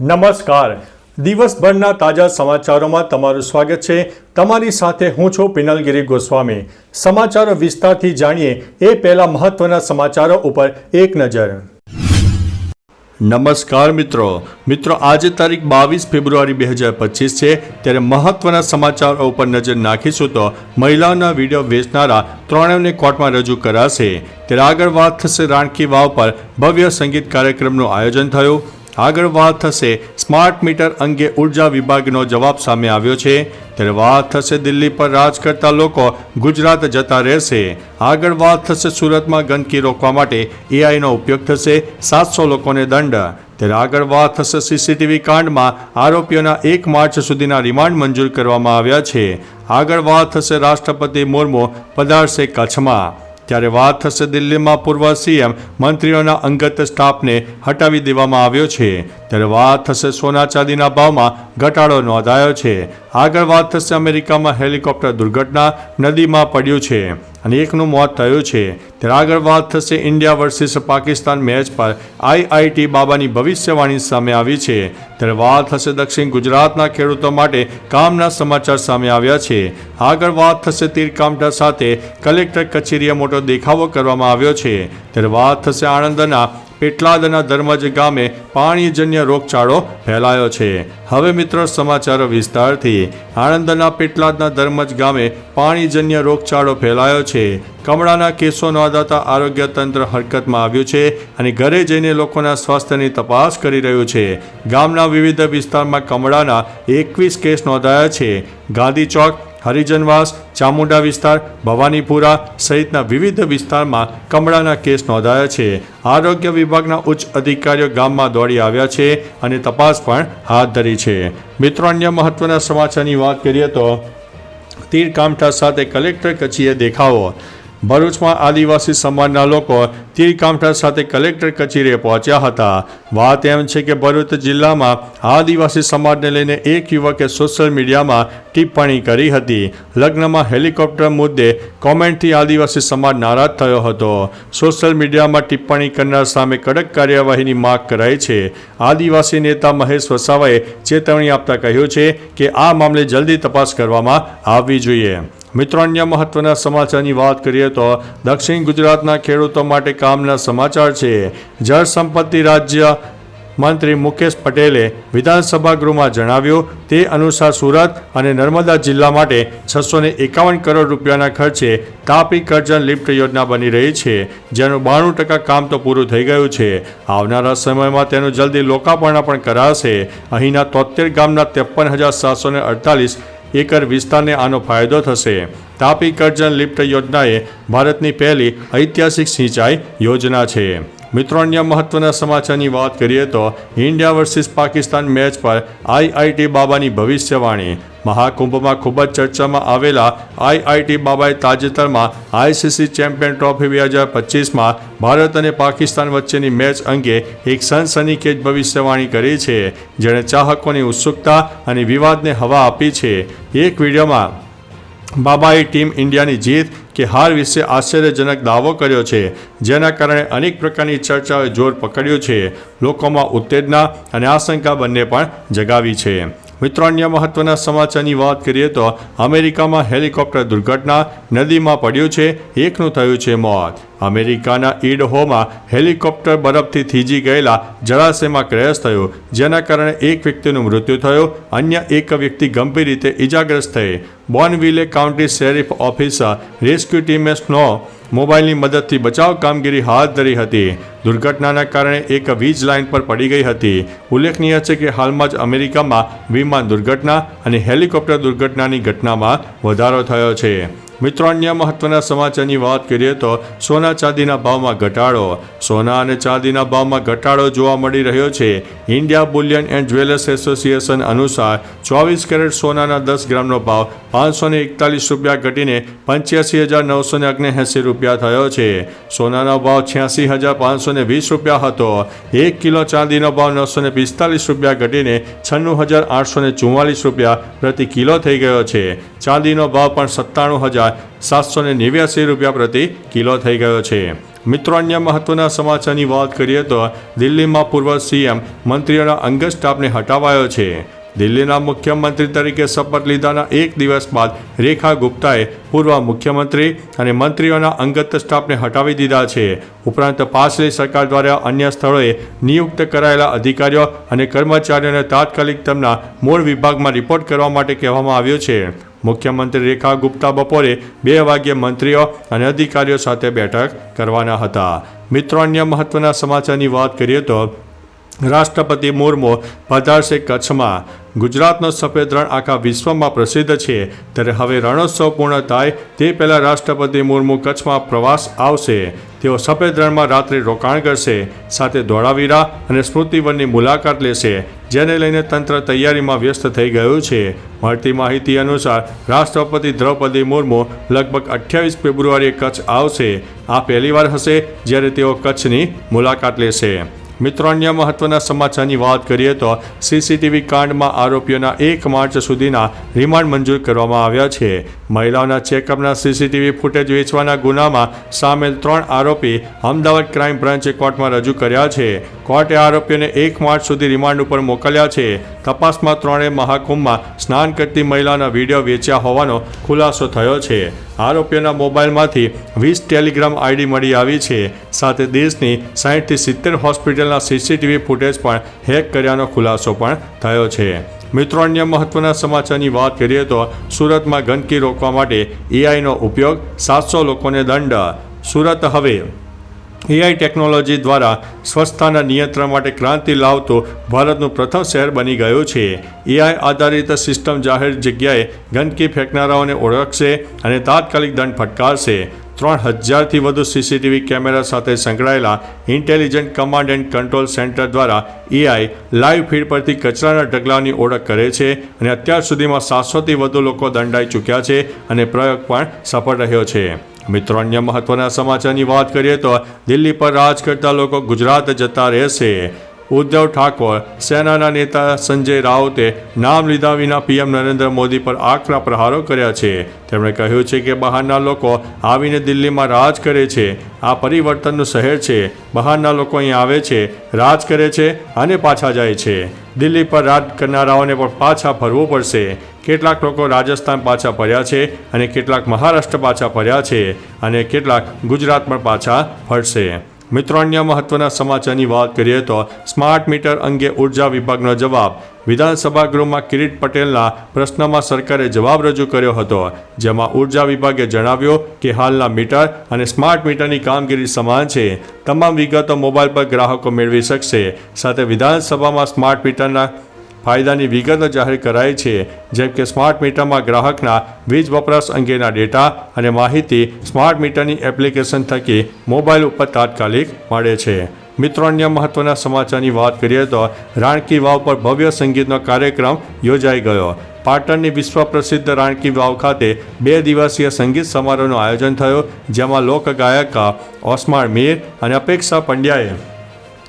નમસ્કાર. દિવસભરના તાજા સમાચારોમાં તમારું સ્વાગત છે. તમારી સાથે હું છું પિનલગીરી ગોસ્વામી. સમાચારો વિસ્તારથી જાણીએ એ પહેલા મહત્વના સમાચારો ઉપર એક નજર. નમસ્કાર મિત્રો. મિત્રો, આજે તારીખ બાવીસ ફેબ્રુઆરી બે હજાર પચીસ છે. ત્યારે મહત્વના સમાચારો ઉપર નજર નાખીશું તો મહિલાઓના વીડિયો વેચનારા ત્રણેયને કોર્ટમાં રજૂ કરાશે. ત્યારે આગળ વાત થશે રાણકી વાવ પર ભવ્ય સંગીત કાર્યક્રમનું આયોજન થયું. આગળ વાત થશે સ્માર્ટ મીટર અંગે ઊર્જા વિભાગનો જવાબ સામે આવ્યો છે. ત્યારે વાત થશે દિલ્હી પર રાજ કરતા લોકો ગુજરાત જતા રહેશે. આગળ વાત થશે સુરતમાં ગંદકી રોકવા માટે એઆઈનો ઉપયોગ થશે સાતસો લોકોને દંડ. ત્યારે આગળ વાત થશે સીસીટીવી કાંડમાં આરોપીઓના એક માર્ચ સુધીના રિમાન્ડ મંજૂર કરવામાં આવ્યા છે. આગળ વાત થશે રાષ્ટ્રપતિ મુર્મુ પધારશે કચ્છમાં. ત્યારે વાત થશે દિલ્હીમાં પૂર્વ સીએમ મંત્રીઓના અંગત સ્ટાફને હટાવી દેવામાં આવ્યો છે. ત્યારે વાત થશે સોના ચાંદીના ભાવમાં ઘટાડો નોંધાયો છે. આગળ વાત થશે અમેરિકામાં હેલિકોપ્ટર દુર્ઘટના નદીમાં પડ્યું છે. અને એકનું મોત થયું છે. ત્યારે આગળ વાત થશે ઇન્ડિયા વર્સિસ પાકિસ્તાન મેચ પર. આઈઆઈટી બાબાની ભવિષ્યવાણી સામે આવી છે. ત્યારે વાત થશે દક્ષિણ ગુજરાતના ખેડૂતો માટે કામના સમાચાર સામે આવ્યા છે. આગળ વાત થશે તીરકામઠા સાથે. કલેક્ટર કચેરીએ મોટો દેખાવો કરવામાં આવ્યો છે. ત્યારે વાત થશે આણંદના પેટલાદના ધર્મજ ગામે પાણીજન્ય રોગચાળો ફેલાયો છે. હવે મિત્રો સમાચારો વિસ્તારથી. આણંદના પેટલાદના ધર્મજ ગામે પાણીજન્ય રોગચાળો ફેલાયો છે. કમળાના કેસો નોંધાતા આરોગ્ય તંત્ર હરકતમાં આવ્યું છે અને ઘરે જઈને લોકોના સ્વાસ્થ્યની તપાસ કરી રહ્યું છે. ગામના વિવિધ વિસ્તારમાં કમળાના એકવીસ કેસ નોંધાયા છે. ગાંધી ચોક, હરિજનવાસ ચામુંડા વિસ્તાર, ભવાનીપુરા સહિતના વિવિધ વિસ્તારમાં કમળાના કેસ નોંધાયા છે. આરોગ્ય વિભાગના ઉચ્ચ અધિકારીઓ ગામમાં દોડી આવ્યા છે અને તપાસ પણ હાથ ધરી છે. મિત્રો, અન્ય મહત્વના સમાચારની વાત કરીએ તો તીર કામઠા સાથે કલેક્ટર કચેરીએ દેખાવો. ભરૂચમાં આદિવાસી સમાજના લોકો તીર કામઠા સાથે કલેક્ટર કચેરીએ પહોંચ્યા હતા. વાત એમ છે કે ભરૂચ જિલ્લામાં આદિવાસી સમાજને લઈને એક યુવકે સોશિયલ મીડિયામાં ટિપ્પણી કરી હતી. લગ્નમાં હેલિકોપ્ટર મુદ્દે કોમેન્ટથી આદિવાસી સમાજ નારાજ થયો હતો. સોશિયલ મીડિયામાં ટિપ્પણી કરનાર સામે કડક કાર્યવાહીની માગ કરાઈ છે. આદિવાસી નેતા મહેશ વસાવાએ ચેતવણી આપતા કહ્યું છે કે આ મામલે જલ્દી તપાસ કરવામાં આવવી જોઈએ. મિત્રો, અન્ય મહત્વના સમાચારની વાત કરીએ તો દક્ષિણ ગુજરાતના ખેડૂતો માટે કામના સમાચાર છે. જળ સંપત્તિ રાજ્ય મંત્રી મુકેશ પટેલે વિધાનસભા ગૃહમાં જણાવ્યું, તે અનુસાર સુરત અને નર્મદા જિલ્લા માટે છસો એકાવન કરોડ રૂપિયાના ખર્ચે તાપી કરજણ લિફ્ટ યોજના બની રહી છે, જેનું બાણું ટકા કામ તો પૂરું થઈ ગયું છે. આવનારા સમયમાં તેનું જલ્દી લોકાર્પણ પણ કરાશે. અહીંના તોતેર ગામના ત્રેપન હજાર સાતસો અડતાલીસ એકર વિસ્તારને આનો ફાયદો થશે. તાપી કરજણ લિફ્ટ યોજનાએ ભારતની પહેલી ઐતિહાસિક સિંચાઈ યોજના છે. મિત્રો, અન્ય મહત્વના સમાચારની વાત કરીએ તો ઇન્ડિયા વર્સિસ પાકિસ્તાન મેચ પર આઈઆઈટી બાબાની ભવિષ્યવાણી. મહાકુંભમાં ખૂબ જ ચર્ચામાં આવેલા આઈઆઈટી બાબાએ તાજેતરમાં આઈસીસી ચેમ્પિયન ટ્રોફી બે હજાર પચીસમાં ભારત અને પાકિસ્તાન વચ્ચેની મેચ અંગે એક સનસનીખેજ ભવિષ્યવાણી કરી છે. જેણે ચાહકોની ઉત્સુકતા અને વિવાદને હવા આપી છે. એક વિડીયોમાં બાબાએ ટીમ ઇન્ડિયાની જીત કે હાર વિશે આશ્ચર્યજનક દાવો કર્યો છે, જેના કારણે અનેક પ્રકારની ચર્ચાઓએ જોર પકડ્યું છે. લોકોમાં ઉત્તેજના અને આશંકા બંને પણ જગાવી છે. મિત્રો, અન્ય મહત્વના સમાચારની વાત કરીએ તો અમેરિકામાં હેલિકોપ્ટર દુર્ઘટના નદીમાં પડ્યું છે. એકનું થયું છે મોત. અમેરિકાના ઈડહોમાં હેલિકોપ્ટર બરફથી થીજી ગયેલા જળાશયમાં ક્રેશ થયો, જેના કારણે એક વ્યક્તિનું મૃત્યુ થયું, અન્ય એક વ્યક્તિ ગંભીર રીતે ઇજાગ્રસ્ત થઈ. Bonneville county sheriff officer rescue ટીમે સ્નો મોબાઈલની મદદથી બચાવ કામગીરી હાથ ધરી હતી. દુર્ઘટનાના કારણે એક વીજ લાઇન પર પડી ગઈ હતી. ઉલ્લેખનીય છે કે હાલમાં જ અમેરિકામાં વિમાન દુર્ઘટના અને હેલિકોપ્ટર દુર્ઘટનાની ઘટનામાં વધારો થયો છે. મિત્રો, અન્ય મહત્વના સમાચારની વાત કરીએ તો સોના ચાંદીના ભાવમાં ઘટાડો. સોના અને ચાંદીના ભાવમાં ઘટાડો જોવા મળી રહ્યો છે. India bullion and jewellers association અનુસાર ચોવીસ કેરેટ સોનાના દસ ગ્રામનો ભાવ પાંચસો એકતાલીસ રૂપિયા ઘટીને પંચ્યાસી હજાર નવસો ને રૂપિયા થયો છે. સોનાનો ભાવ છ્યાસી હજાર પાંચસો વીસ રૂપિયા હતો. એક કિલો ચાંદીનો ભાવ નવસો પિસ્તાલીસ રૂપિયા ઘટીને છન્નું હજાર આઠસો ને રૂપિયા પ્રતિ કિલો થઈ ગયો છે. ચાંદીનો ભાવ પણ સત્તાણું હજાર સાતસો ને નેવ્યાસી રૂપિયા પ્રતિ કિલો થઈ ગયો છે. મિત્રો, અન્ય મહત્વના સમાચારની વાત કરીએ તો દિલ્હીમાં પૂર્વ સીએમ મંત્રીઓના અંગત સ્ટાફને હટાવાયો છે. દિલ્હીના મુખ્યમંત્રી તરીકે શપથ લીધાના એક દિવસ બાદ રેખા ગુપ્તાએ પૂર્વ મુખ્યમંત્રી અને મંત્રીઓના અંગત સ્ટાફને હટાવી દીધા છે. ઉપરાંત પાછલી સરકાર દ્વારા અન્ય સ્થળોએ નિયુક્ત કરાયેલા અધિકારીઓ અને કર્મચારીઓને તાત્કાલિક તેમના મૂળ વિભાગમાં રિપોર્ટ કરવા માટે કહેવામાં આવ્યું છે. મુખ્યમંત્રી રેખા ગુપ્તા બપોરે બે વાગ્યે મંત્રીઓ અને અધિકારીઓ સાથે બેઠક કરવાના હતા. મિત્રો, અન્ય મહત્વના સમાચારની વાત કરીએ તો રાષ્ટ્રપતિ મુર્મુ પધારશે કચ્છમાં. ગુજરાતનો સફેદ રણ આખા વિશ્વમાં પ્રસિદ્ધ છે. ત્યારે હવે રણોત્સવ પૂર્ણ થાય તે પહેલાં રાષ્ટ્રપતિ મુર્મુ કચ્છમાં પ્રવાસ આવશે. તેઓ સફેદ રણમાં રાત્રે રોકાણ કરશે, સાથે ધોળાવીરા અને સ્મૃતિવનની મુલાકાત લેશે, જેને લઈને તંત્ર તૈયારીમાં વ્યસ્ત થઈ ગયું છે. મળતી માહિતી અનુસાર, રાષ્ટ્રપતિ દ્રૌપદી મુર્મુ લગભગ અઠ્યાવીસ ફેબ્રુઆરીએ કચ્છ આવશે. આ પહેલીવાર હશે, જ્યારે તેઓ કચ્છની મુલાકાત લેશે. મિત્રો, અન્ય મહત્વના સમાચારની વાત કરીએ તો સીસીટીવી કાંડમાં આરોપીઓના એક માર્ચ સુધીના રિમાન્ડ મંજૂર કરવામાં આવ્યા છે. મહિલાઓના ચેકઅપના સીસીટીવી ફૂટેજ વેચવાના ગુનામાં સામેલ ત્રણ આરોપી અમદાવાદ ક્રાઇમ બ્રાન્ચે કોર્ટમાં રજૂ કર્યા છે. કોર્ટે આરોપીઓને એક માર્ચ સુધી રિમાન્ડ ઉપર મોકલ્યા છે. તપાસમાં ત્રણેય મહાકુંભમાં સ્નાન કરતી મહિલાના વીડિયો વેચ્યા હોવાનો ખુલાસો થયો છે. આરોપીઓના મોબાઈલમાંથી વીસ ટેલિગ્રામ આઈડી મળી આવી છે. સાથે દેશની સાહીઠથી સિત્તેર હોસ્પિટલના સીસીટીવી ફૂટેજ પણ હેક કર્યાનો ખુલાસો પણ થયો છે. મિત્રો, અન્ય મહત્વના સમાચારની વાત કરીએ તો સુરતમાં ગંદકી રોકવા માટે એઆઈનો ઉપયોગ સાતસો લોકોને દંડ. સુરત હવે એઆઈ ટેકનોલોજી દ્વારા સ્વચ્છતાના નિયંત્રણ માટે ક્રાંતિ લાવતું ભારતનું પ્રથમ શહેર બની ગયું છે. એઆઈ આધારિત સિસ્ટમ જાહેર જગ્યાએ ગંદકી ફેંકનારાઓને ઓળખશે અને તાત્કાલિક દંડ ફટકારશે. ત્રણ હજારથી વધુ સીસીટીવી કેમેરા સાથે સંકળાયેલા intelligent command and control centre દ્વારા એઆઈ લાઈવ ફીડ પરથી કચરાના ઢગલાની ઓળખ કરે છે અને અત્યાર સુધીમાં સાતસોથી વધુ લોકો દંડાઈ ચૂક્યા છે અને પ્રયોગ પણ સફળ રહ્યો છે. મિત્રો, અન્ય મહત્વના સમાચારની વાત કરીએ તો દિલ્હી પર રાજ કરતા લોકો ગુજરાત જતા રહેશે. ઉદ્ધવ ઠાકોર, સેનાના નેતા સંજય રાઉતે નામ લીધા વિના પીએમ નરેન્દ્ર મોદી પર આકરા પ્રહારો કર્યા છે. તેમણે કહ્યું છે કે બહારના લોકો આવીને દિલ્હીમાં રાજ કરે છે. આ પરિવર્તનનું શહેર છે. બહારના લોકો અહીં આવે છે, રાજ કરે છે અને પાછા જાય છે. દિલ્હી પર રાજ કરનારાઓને પણ પાછા ફરવું પડશે. કેટલાક લોકો રાજસ્થાન પાછા ફર્યા છે અને કેટલાક મહારાષ્ટ્ર પાછા ફર્યા છે અને કેટલાક ગુજરાત પણ પાછા ફરશે. મિત્રો, અન્ય મહત્વના સમાચારની વાત કરીએ તો સ્માર્ટ મીટર અંગે ઊર્જા વિભાગનો જવાબ. વિધાનસભા ગૃહમાં કિરીટ પટેલના પ્રશ્નમાં સરકારે જવાબ રજૂ કર્યો હતો. જેમાં ઊર્જા વિભાગે જણાવ્યું કે હાલના મીટર અને સ્માર્ટ મીટરની કામગીરી સમાન છે. તમામ વિગતો મોબાઈલ પર ગ્રાહકો મેળવી શકશે. સાથે વિધાનસભામાં સ્માર્ટ મીટરના ફાયદાની વિગતો જાહેર કરાઈ છે. જેમ કે સ્માર્ટ મીટરમાં ગ્રાહકના વીજ વપરાશ અંગેના ડેટા અને માહિતી સ્માર્ટ મીટરની એપ્લિકેશન થકી મોબાઈલ ઉપર તાત્કાલિક મળે છે. મિત્રો, અન્ય મહત્વના સમાચારની વાત કરીએ તો રાણકી વાવ પર ભવ્ય સંગીતનો કાર્યક્રમ યોજાઈ ગયો. પાટણની વિશ્વ પ્રસિદ્ધ રાણકી વાવ ખાતે બે દિવસીય સંગીત સમારોહનું આયોજન થયું, જેમાં લોકગાયક ઓસ્માર મીર અને અપેક્ષા પંડ્યાએ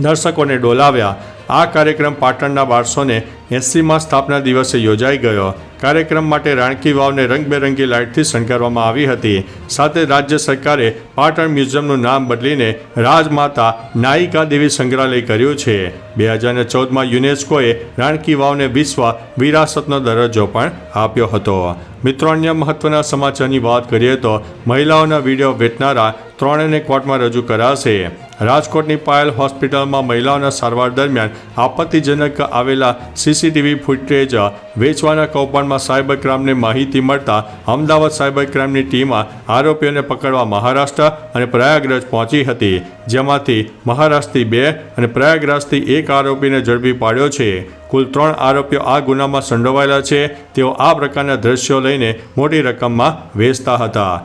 દર્શકોને ડોલાવ્યા. આ કાર્યક્રમ પાટણના બારસોને એંસીમાં સ્થાપના દિવસે યોજાઈ ગયો. કાર્યક્રમ માટે રાણકી વાવને રંગબેરંગી લાઇટથી શણગારવામાં આવી હતી. સાથે રાજ્ય સરકારે પાટણ મ્યુઝિયમનું નામ બદલીને રાજમાતા નાયિકા દેવી સંગ્રહાલય કર્યું છે. બે હજાર ચૌદમાં યુનેસ્કોએ રાણકી વાવને વિશ્વ વિરાસતનો દરજ્જો પણ આપ્યો હતો. મિત્રો, અન્ય મહત્વના સમાચારની વાત કરીએ તો મહિલાઓના વીડિયો વેચનારા ત્રણેયને કોર્ટમાં રજૂ કરાશે. રાજકોટની પાયલ હોસ્પિટલમાં મહિલાઓના સારવાર દરમિયાન આપત્તિજનક આવેલા સીસીટીવી ફૂટેજ વેચવાના કૌભાંડમાં સાયબર ક્રાઇમને માહિતી મળતા અમદાવાદ સાયબર ક્રાઇમની ટીમ આરોપીઓને પકડવા મહારાષ્ટ્ર અને પ્રયાગરાજ પહોંચી હતી. જેમાંથી મહારાષ્ટ્રથી બે અને પ્રયાગરાજથી એક આરોપીને ઝડપી પાડ્યો છે. કુલ ત્રણ આરોપીઓ આ ગુનામાં સંડોવાયેલા છે. તેઓ આ પ્રકારના દ્રશ્યો લઈને મોટી રકમમાં વેચતા હતા.